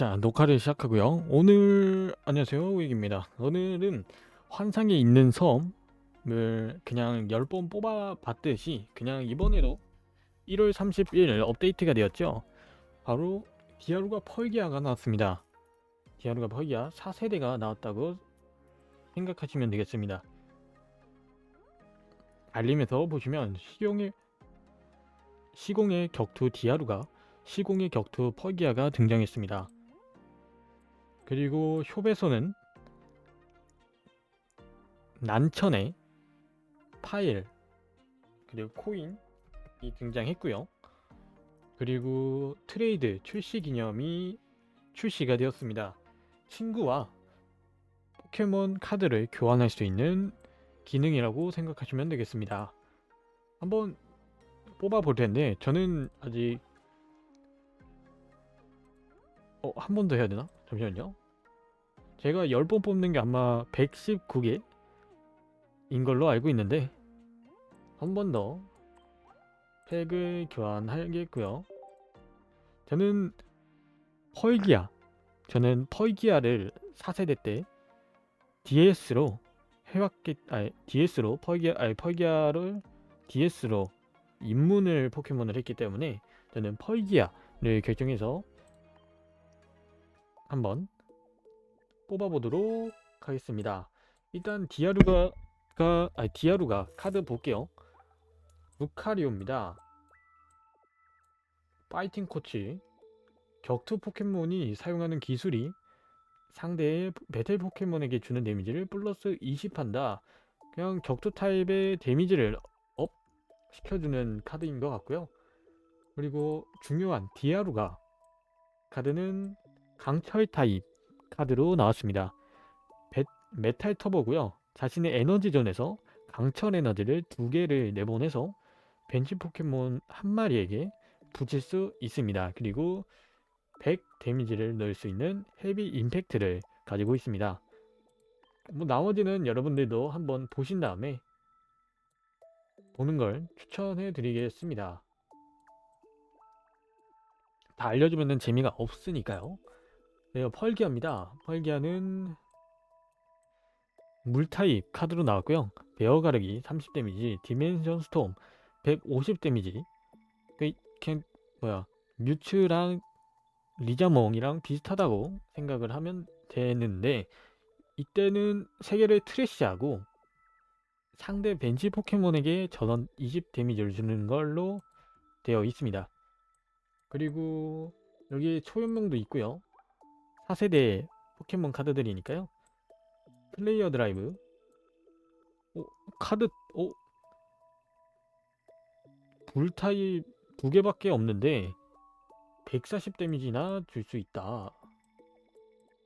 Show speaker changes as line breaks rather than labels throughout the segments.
자, 녹화를 시작하고요. 오늘 안녕하세요. 우익입니다. 오늘은 환상에 있는 섬을 그냥 10번 뽑아 봤듯이 그냥 이번에도 1월 30일 업데이트가 되었죠. 바로 디아루가 펄기아가 나왔습니다. 디아루가 펄기아 4세대가 나왔다고 생각하시면 되겠습니다. 알림에서 보시면 시공의 시공의 격투 디아루가 시공의 격투 펄기아가 등장했습니다. 그리고 숍에서는 난천의 파일 그리고 코인이 등장했고요. 그리고 트레이드 출시 기념이 출시가 되었습니다. 친구와 포켓몬 카드를 교환할 수 있는 기능이라고 생각하시면 되겠습니다. 한번 뽑아 볼 텐데 저는 아직 어, 한 번 더 해야 되나? 잠시만요. 제가 10번 뽑는 게 아마 119개 인 걸로 알고 있는데 한 번 더 팩을 교환하겠고요. 저는 펄기아 저는 펄기아를 4세대 때 DS로 해왔기 아니 DS로 펄기아 아니 펄기아를 DS로 입문을 포켓몬을 했기 때문에 저는 펄기아를 결정해서 한번 뽑아보도록 하겠습니다. 일단 디아루가 가 아니 디아루가 카드 볼게요. 루카리오입니다. 파이팅 코치 격투 포켓몬이 사용하는 기술이 상대의 배틀 포켓몬에게 주는 데미지를 플러스 20한다. 그냥 격투 타입의 데미지를 업 시켜주는 카드인 것 같고요. 그리고 중요한 디아루가 카드는 강철 타입 카드로 나왔습니다. 배, 메탈 터보고요. 자신의 에너지존에서 강철 에너지를 두 개를 내보내서 벤치 포켓몬 한 마리에게 붙일 수 있습니다. 그리고 100 데미지를 넣을 수 있는 헤비 임팩트를 가지고 있습니다. 뭐 나머지는 여러분들도 한번 보신 다음에 보는 걸 추천해 드리겠습니다. 다 알려주면 재미가 없으니까요. 네, 펄기아입니다. 펄기아는 물타입 카드로 나왔고요. 베어 가르기 30 데미지, 디멘션 스톰 150 데미지. 그 그냥 뭐야 뮤츠랑 리자몽이랑 비슷하다고 생각을 하면 되는데 이때는 세 개를 트래시하고 상대 벤치 포켓몬에게 전원 20 데미지를 주는 걸로 되어 있습니다. 그리고 여기 초연명도 있고요. 4세대 포켓몬 카드들이니까요. 플레이어 드라이브. 오, 카드, 오. 불타입 두 개밖에 없는데 140 데미지나 줄 수 있다.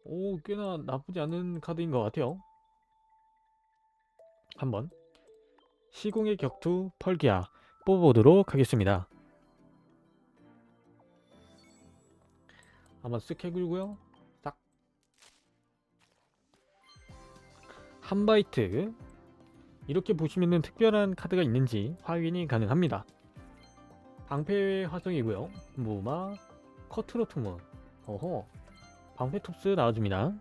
오, 꽤나 나쁘지 않은 카드인 것 같아요. 한번 시공의 격투 펄기아 뽑아보도록 하겠습니다. 쓱 해글고요. 한 바이트. 이렇게 보시면은 특별한 카드가 있는지 확인이 가능합니다. 방패 화성이고요. 무마, 커트로트문. 어허. 방패 톱스 나와줍니다.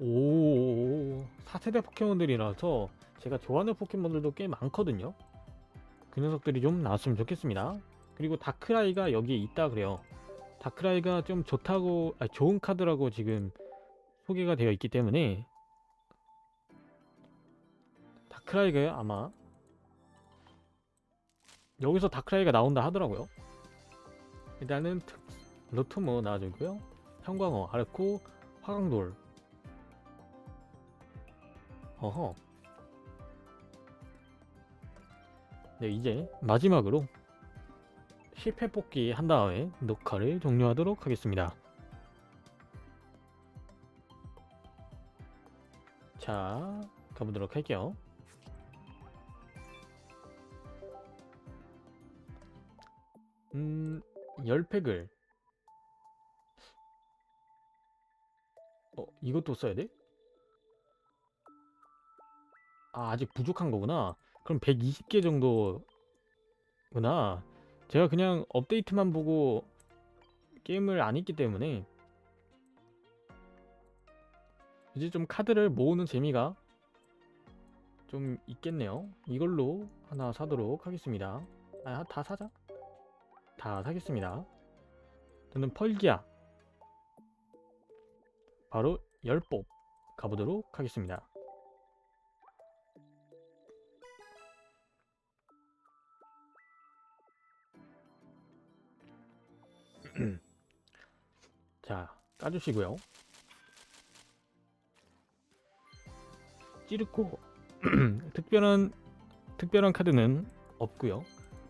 오, 4세대 포켓몬들이라서 제가 좋아하는 포켓몬들도 꽤 많거든요. 그 녀석들이 좀 나왔으면 좋겠습니다. 그리고 다크라이가 여기에 있다 그래요. 다크라이가 좀 좋다고, 아, 좋은 카드라고 지금 소개가 되어 있기 때문에 다크라이가 아마 여기서 다크라이가 나온다 하더라고요. 일단은 특, 로트모 나와주고요. 형광어, 아르코, 화강돌. 어허. 네, 이제 마지막으로 실패 뽑기 한 다음에 녹화를 종료하도록 하겠습니다. 자, 가보도록 할게요. 음, 10팩을 어, 이것도 써야 돼? 아, 아직 부족한 거구나. 그럼 120개 정도구나. 제가 그냥 업데이트만 보고 게임을 안 했기 때문에 이제 좀 카드를 모으는 재미가 좀 있겠네요. 이걸로 하나 사도록 하겠습니다. 아, 다 사자. 다 사겠습니다. 저는 펄기야. 바로 열법 가보도록 하겠습니다. 자, 까주시고요. 찌르고 특별한 특별한 카드는 없고요.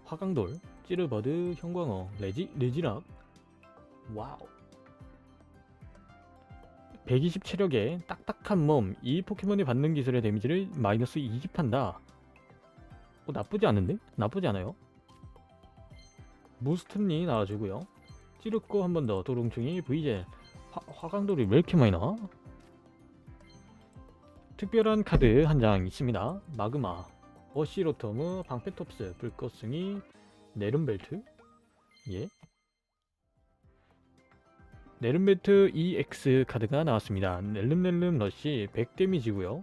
화강돌, 찌르버드, 형광어, 레지 레지락. 와우. 120 체력에 딱딱한 몸, 이 포켓몬이 받는 기술의 데미지를 마이너스 20한다. 어, 나쁘지 않은데? 나쁘지 않아요. 무스튼이 나와주고요. 찌르고 한번 더 도롱충이 V젤 화, 화강돌이 왜 이렇게 많이 나와? 특별한 카드 한 장 있습니다. 마그마, 어시로토무, 방페톱스, 불꽃승이, 네름벨트 예. 네름벨트 EX 카드가 나왔습니다. 넬름넬름 러시 100 데미지고요.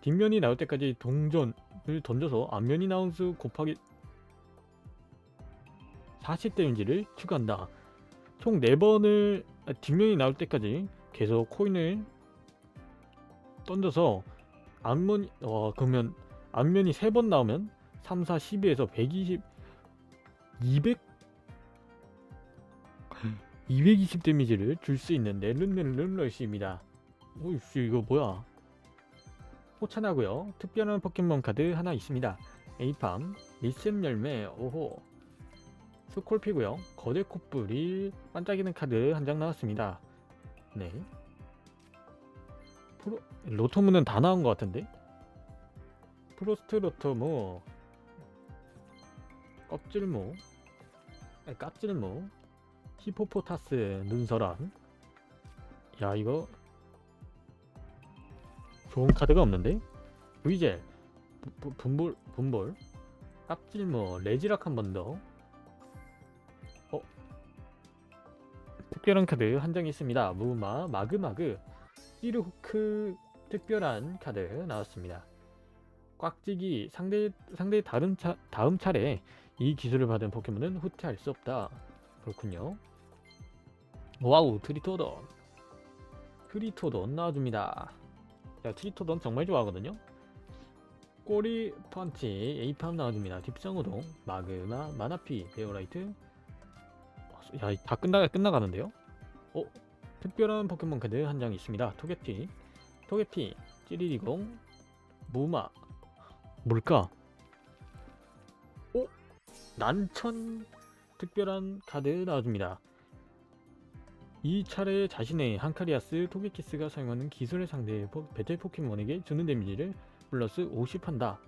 뒷면이 나올 때까지 동전을 던져서 앞면이 나온 수 곱하기 40 데미지를 추가한다. 총 4번을 아, 뒷면이 나올 때까지 계속 코인을 던져서 앞면 와 그러면 앞면이 3번 나오면 3, 4, 12에서 120 200 220 데미지를 줄 수 있는 넬름넬름 러시입니다. 오이씨 이거 뭐야? 호찬하고요. 특별한 포켓몬 카드 하나 있습니다. 에이팜, 리셈 열매, 오호, 스콜피고요. 거대 콧불이 반짝이는 카드 한 장 나왔습니다. 네. 프로 로토무는 다 나온 것 같은데? 프로스트 로토무, 껍질무, 아니, 깍질무, 히포포타스 눈서란. 야 이거 좋은 카드가 없는데? 브이젤, 분볼, 분볼, 깍질무, 레지락 한 번 더. 특별한 카드 한 장 있습니다. 무마, 마그마그, 찌르후크 특별한 카드 나왔습니다. 꽉찌기 상대 상대 다른 차, 다음 차례 이 기술을 받은 포켓몬은 후퇴할 수 없다. 그렇군요. 와우 트리토돈 트리토돈 나와줍니다. 자 트리토돈 정말 좋아하거든요. 꼬리 펀치 에이팜 나와줍니다. 딥성우동 마그마 마나피 베어라이트 야 다 끝나 끝나가는데요? 어 특별한 포켓몬 카드 한 장 있습니다. 토게피 토게피 찌리리공 무마 뭘까? 오 난천 특별한 카드 나와줍니다. 이 차례 자신의 한카리아스 토게키스가 사용하는 기술의 상대 포- 배틀 포켓몬에게 주는 데미지를 플러스 50 한다.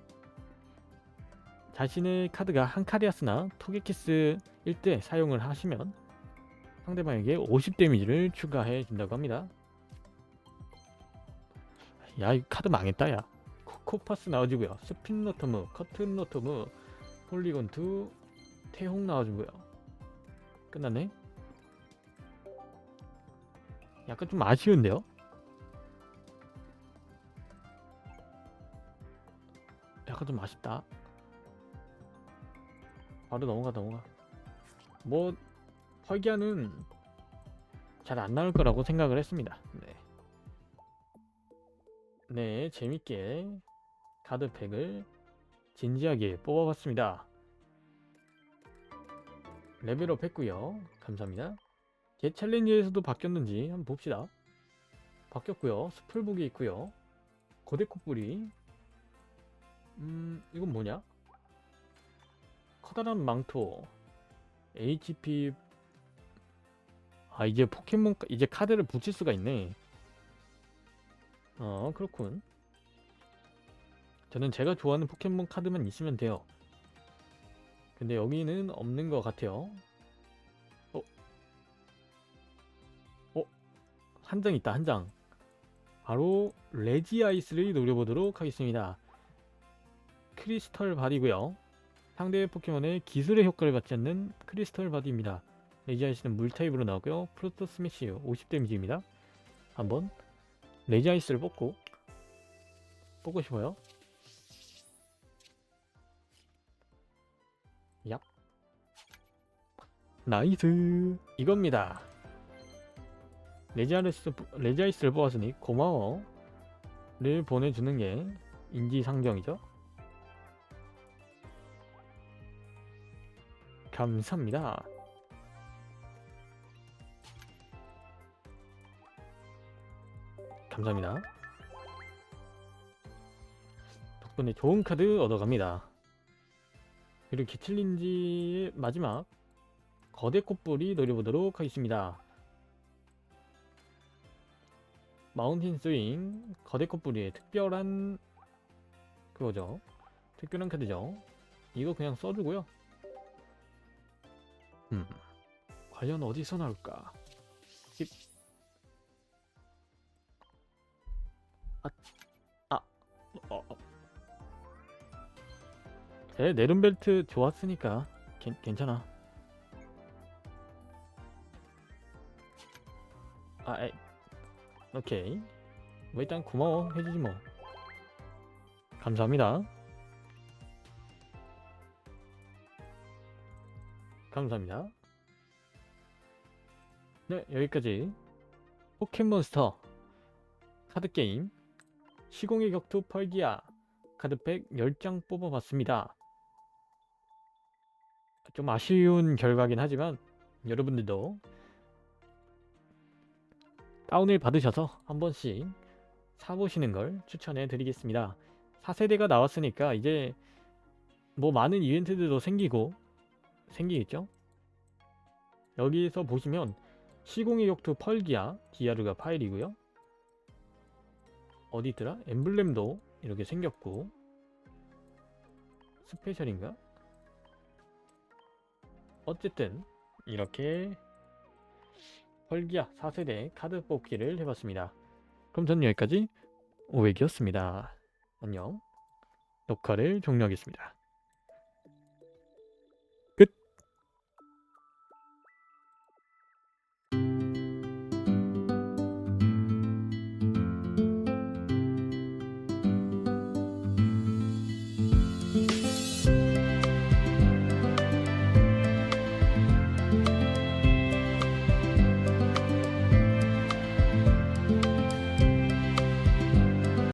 자신의 카드가 한카리아스나 토게키스일 때 사용을 하시면 상대방에게 50 데미지를 추가해 준다고 합니다. 야, 이 카드 망했다, 야. 코- 코파스 나와주고요. 스핀노토무, 커튼노토무, 폴리곤 2, 태홍 나와주고요. 끝났네. 약간 좀 아쉬운데요? 약간 좀 아쉽다. 바로 넘어가 넘어가. 뭐 펄기아는 잘 안 나올 거라고 생각을 했습니다. 네. 네, 재밌게 카드팩을 진지하게 뽑아봤습니다. 레벨업 했고요. 감사합니다. 제 챌린지에서도 바뀌었는지 한번 봅시다. 바뀌었고요. 스풀북이 있고요. 거대콧불이 음, 이건 뭐냐? 커다란 망토 HP 아 이제 포켓몬 카- 이제 카드를 붙일 수가 있네. 어 그렇군. 저는 제가 좋아하는 포켓몬 카드만 있으면 돼요. 근데 여기는 없는 것 같아요. 어? 어? 한 장 있다 한 장. 바로 레지아이스를 노려보도록 하겠습니다. 크리스털 바디고요. 상대의 포켓몬의 기술의 효과를 받지 않는 크리스털 바디입니다 레지아이스는 물 타입으로 나오고요. 프로토 스매시 50 데미지입니다. 한번 레지아이스를 뽑고 뽑고 싶어요. 얍. 나이스 이겁니다. 레지아이스 레지아이스를 뽑았으니 고마워 를 보내주는 게 인지상정이죠. 감사합니다. 감사합니다. 덕분에 좋은 카드 얻어갑니다. 그리고 기틀린지의 마지막 거대 꽃불이 노려보도록 하겠습니다. 마운틴 스윙 거대 꽃불이의 특별한 그거죠. 특별한 카드죠. 이거 그냥 써주고요. 음, 과연 어디서 나올까? 힙. 아, 아, 어, 어. 제 네름벨트 좋았으니까 괜, 괜찮아. 아, 에, 오케이. 뭐 일단 고마워 해주지 뭐. 감사합니다. 감사합니다. 네, 여기까지 포켓몬스터 카드 게임 시공의 격투 펄기아 카드팩 10장 뽑아봤습니다. 좀 아쉬운 결과긴 하지만 여러분들도 다운을 받으셔서 한 번씩 사보시는 걸 추천해 드리겠습니다. 4세대가 나왔으니까 이제 뭐 많은 이벤트들도 생기고 생기겠죠? 여기서 보시면 시공의 격투 펄기아 디아르가 파일이고요. 어디 있더라? 엠블렘도 이렇게 생겼고 스페셜인가? 어쨌든 이렇게 펄기아 4세대 카드 뽑기를 해봤습니다. 그럼 저는 여기까지 오백이었습니다. 안녕 녹화를 종료하겠습니다.